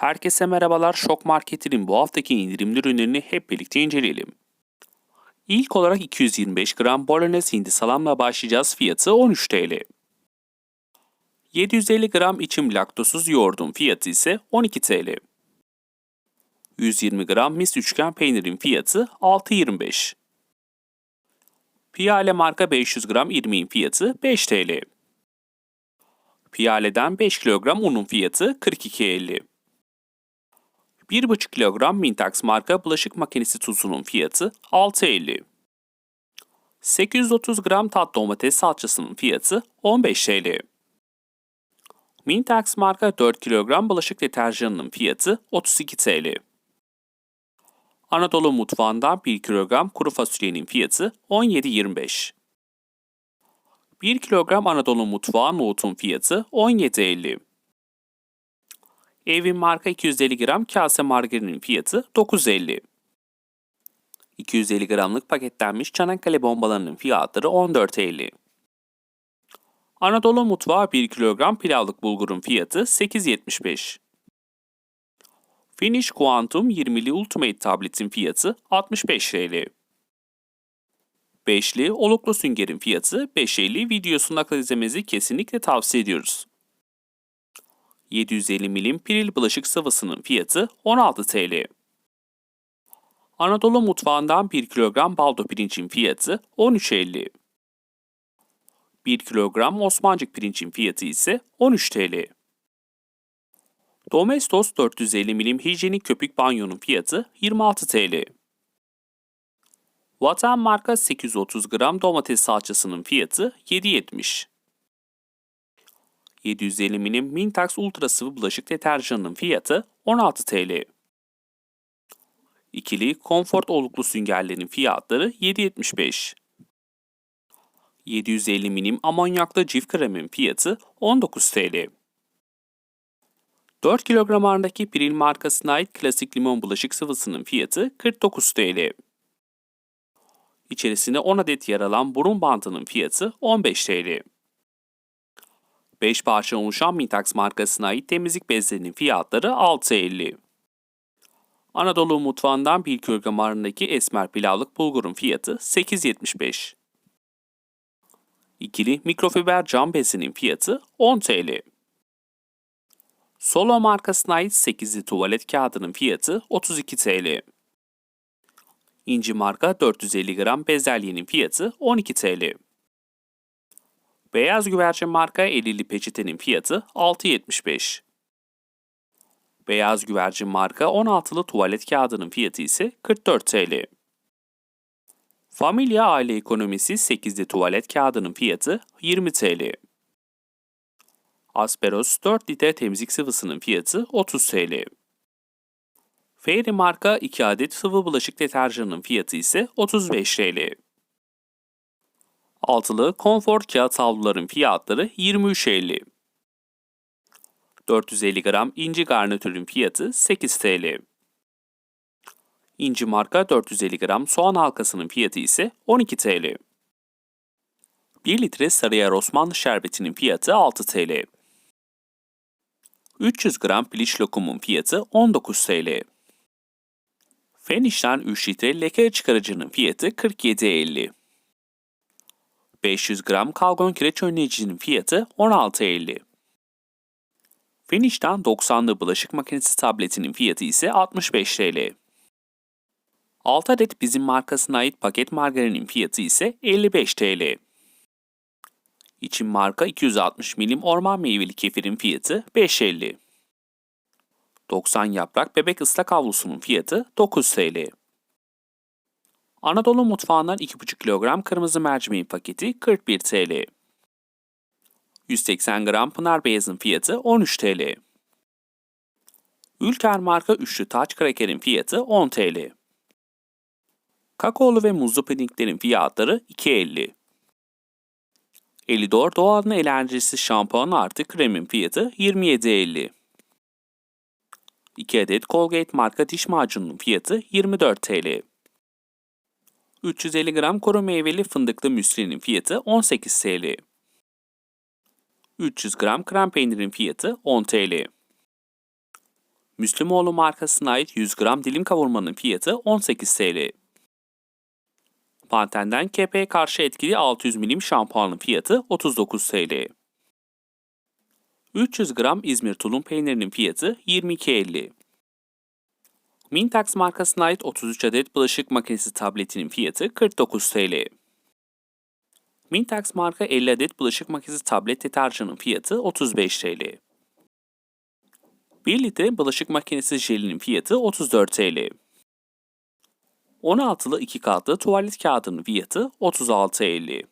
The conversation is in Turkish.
Herkese merhabalar. Şok Market'in bu haftaki indirimli ürünlerini hep birlikte inceleyelim. İlk olarak 225 gram bolognese hindi salamla başlayacağız. Fiyatı 13 TL. 750 gram içim laktosuz yoğurdun fiyatı ise 12 TL. 120 gram mis üçgen peynirin fiyatı 6.25. Piyale marka 500 gram irmiğin fiyatı 5 TL. Piyale'den 5 kilogram unun fiyatı 42.50. 1,5 kilogram Mintax marka bulaşık makinesi tuzunun fiyatı 6.50. 830 gram tat domates salçasının fiyatı 15 TL. Mintax marka 4 kilogram bulaşık deterjanının fiyatı 32 TL. Anadolu mutfağından 1 kilogram kuru fasulyenin fiyatı 17.25. 1 kilogram Anadolu mutfağı nohutun fiyatı 17.50. Evin marka 250 gram kase margarinin fiyatı 9.50. 250 gramlık paketlenmiş Çanakkale bombalarının fiyatları 14.50. Anadolu mutfağı 1 kilogram pilavlık bulgurun fiyatı 8.75. Finish Quantum 20'li Ultimate tabletin fiyatı 65 TL. 5'li oluklu süngerin fiyatı 5.50 videosunu akıl izlemenizi kesinlikle tavsiye ediyoruz. 750 milim piril bulaşık sıvısının fiyatı 16 TL. Anadolu mutfağından 1 kilogram baldo pirincin fiyatı 13.50. 1 kilogram Osmancık pirincin fiyatı ise 13 TL. Domestos 450 milim hijyenik köpük banyonun fiyatı 26 TL. Vatan marka 830 gram domates salçasının fiyatı 7.70. 750 milim Mintax Ultra sıvı bulaşık deterjanının fiyatı 16 TL. İkili Comfort oluklu süngerlerin fiyatları 7.75. 750 milim amonyaklı cif kremin fiyatı 19 TL. 4 kilogram ağırlığındaki Piril markasına ait klasik limon bulaşık sıvısının fiyatı 49 TL. İçerisinde 10 adet yer alan burun bantının fiyatı 15 TL. 5 parça oluşan Mintax markasına ait temizlik bezlerinin fiyatları 6.50. Anadolu mutfağından 1 kilogram ağırlığındaki esmer pilavlık bulgurun fiyatı 8.75. İkili mikrofiber cam bezinin fiyatı 10 TL. Solo markasına ait 8'li tuvalet kağıdının fiyatı 32 TL. İnci marka 450 gram bezelyenin fiyatı 12 TL. Beyaz güvercin marka 50'li peçetenin fiyatı 6.75. Beyaz güvercin marka 16'lı tuvalet kağıdının fiyatı ise 44 TL. Familya aile ekonomisi 8'li tuvalet kağıdının fiyatı 20 TL. Asperos 4 litre temizlik sıvısının fiyatı 30 TL. Fairy marka 2 adet sıvı bulaşık deterjanının fiyatı ise 35 TL. Altılı Comfort kağıt havluların fiyatları 23.50. 450 gram inci garnitürün fiyatı 8 TL. İnci marka 450 gram soğan halkasının fiyatı ise 12 TL. 1 litre Sarıyer Osmanlı şerbetinin fiyatı 6 TL. 300 gram piliç lokumun fiyatı 19 TL. Feniş'ten 3 litre leke çıkarıcının fiyatı 47.50. 500 gram kalgon kireç önleyicinin fiyatı 16.50. Finish'ten 90'lı bulaşık makinesi tabletinin fiyatı ise 65 TL. 6 adet bizim markasına ait paket margarinin fiyatı ise 55 TL. İçin marka 260 milim orman meyveli kefirin fiyatı 5.50. 90 yaprak bebek ıslak havlusunun fiyatı 9 TL. Anadolu mutfağından 2,5 kilogram kırmızı mercimeğin paketi 41 TL. 180 gram pınar beyazın fiyatı 13 TL. Ülker marka üçlü taç krakerin fiyatı 10 TL. Kakaolu ve muzlu pudinglerin fiyatları 2.50. Elidor doğal enerjisi şampuan artı kremin fiyatı 27.50. 2 adet Colgate marka diş macununun fiyatı 24 TL. 350 gram kuru meyveli fındıklı müslinin fiyatı 18 TL. 300 gram krem peynirin fiyatı 10 TL. Müslümoğlu markasına ait 100 gram dilim kavurmanın fiyatı 18 TL. Panten'den kepeğe karşı etkili 600 milim şampuanın fiyatı 39 TL. 300 gram İzmir tulum peynirinin fiyatı 22.50. Mintax markasına ait 33 adet bulaşık makinesi tabletinin fiyatı 49 TL. Mintax marka 50 adet bulaşık makinesi tablet deterjanın fiyatı 35 TL. 1 litre bulaşık makinesi jelinin fiyatı 34 TL. 16'lı 2 katlı tuvalet kağıdının fiyatı 36.50.